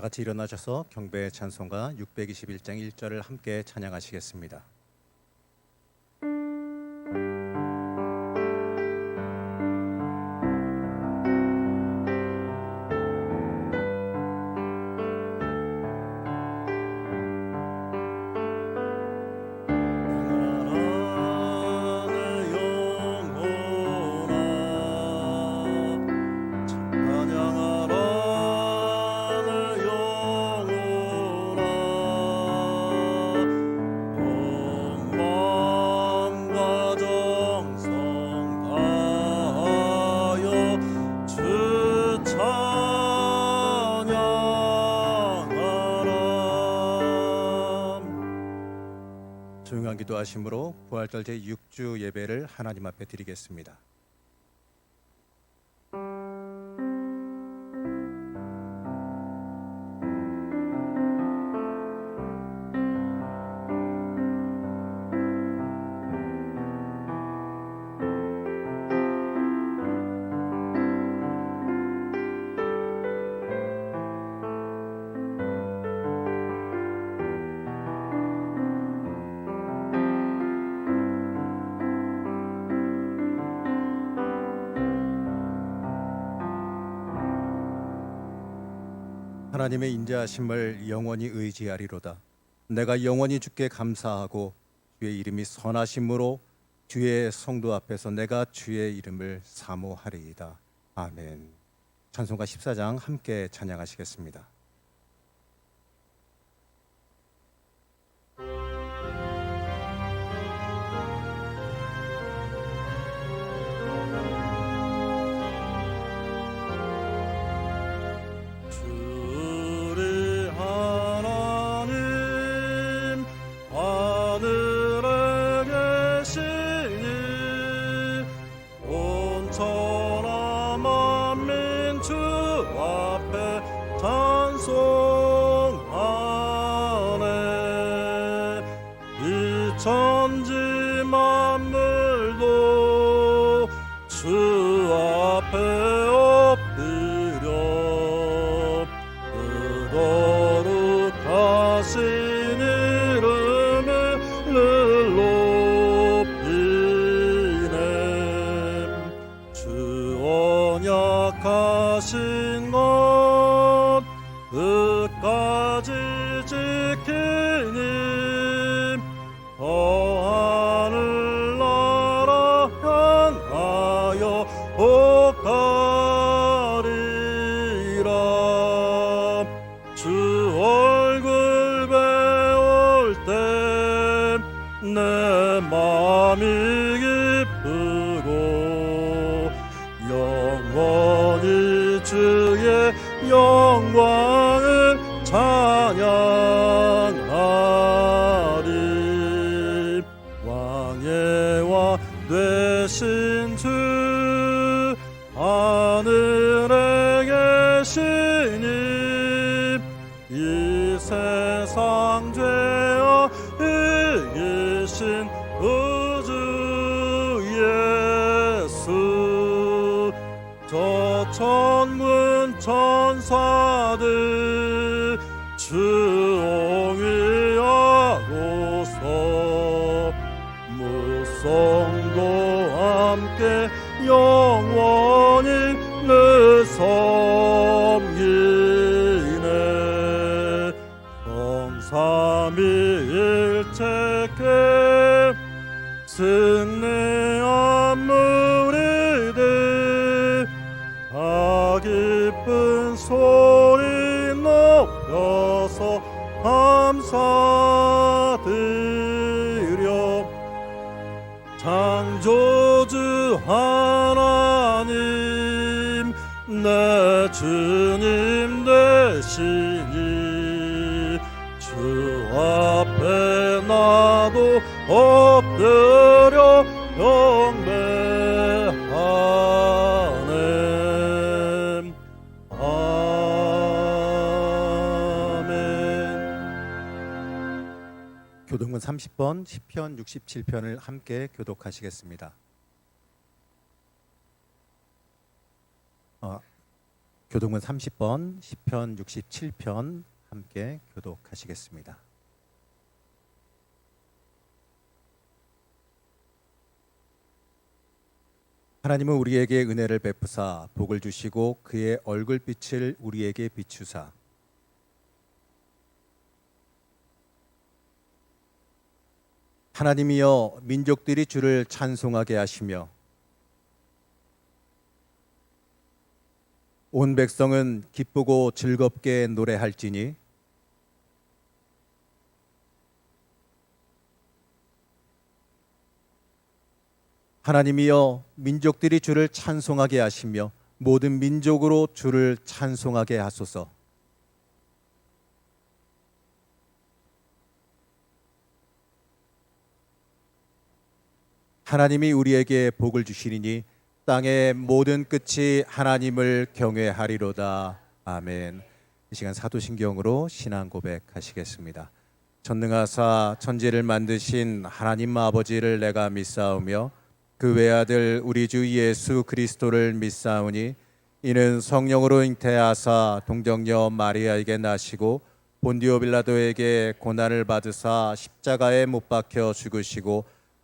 다 같이 일어나셔서 경배 찬송가 621장 1절을 함께 찬양하시겠습니다. 기도하심으로 부활절 제 6주 예배를 하나님 앞에 드리겠습니다. 하나님의 인자하심을 영원히 의지하리로다. 내가 영원히 주께 감사하고 주의 이름이 선하심으로 주의 성도 앞에서 내가 주의 이름을 사모하리이다. 아멘. 찬송가 14장 함께 찬양하시겠습니다. 천지 만물도 주 앞에 엎드려 그 거룩하신 이름을 높이네. 주 언약하신 저 천군 천사들 주옹이하고서 무성도 함께 영원히 늘섬 소리 높여서 감사드려. 창조주 하나님 내 주님 되시니 주 앞에 나도 엎 교동문 30번 시편 67편을 함께 교독하시겠습니다. 어, 교동은 30번, 시편 67편 함께 교독하시겠습니다. 하나님은 우리에게 은혜를 베푸사 복을 주시고 그의 얼굴빛을 우리에게 비추사 하나님이여 민족들이 주를 찬송하게 하시며 온 백성은 기쁘고 즐겁게 노래할지니 하나님이여 민족들이 주를 찬송하게 하시며 모든 민족으로 주를 찬송하게 하소서. 하나님이 우리에게 복을 주시리니 땅의 모든 끝이 하나님을 경외하리로다. 아멘. 이 시간 사도신경으로 신앙 고백하시겠습니다. 전능하사 천지를 만드신 하나님 아버지를 내가 믿사오며 그 외아들 우리 주 예수 그리스도를 믿사오니 이는 성령으로 잉태하사 동정녀 마리아에게 나시고 본디오 빌라도에게 고난을 받으사 십자가에 못 박혀 죽으시고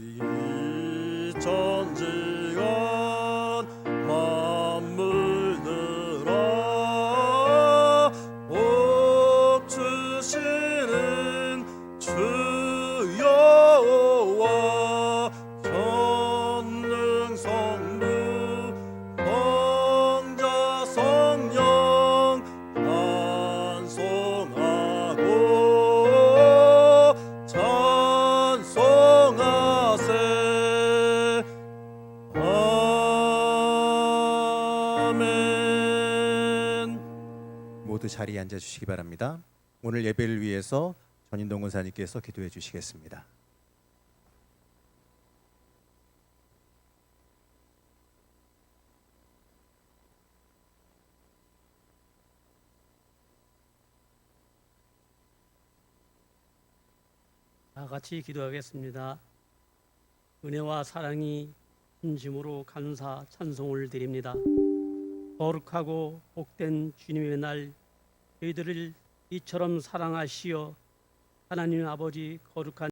이 앉아 주시기 바랍니다. 오늘 예배를 위해서 전인동 권사님께서 기도해 주시겠습니다. 다 같이 기도하겠습니다. 은혜와 사랑이 진심으로 감사 찬송을 드립니다. 거룩하고 복된 주님의 날 저희들을 이처럼 사랑하시어 하나님 아버지 거룩한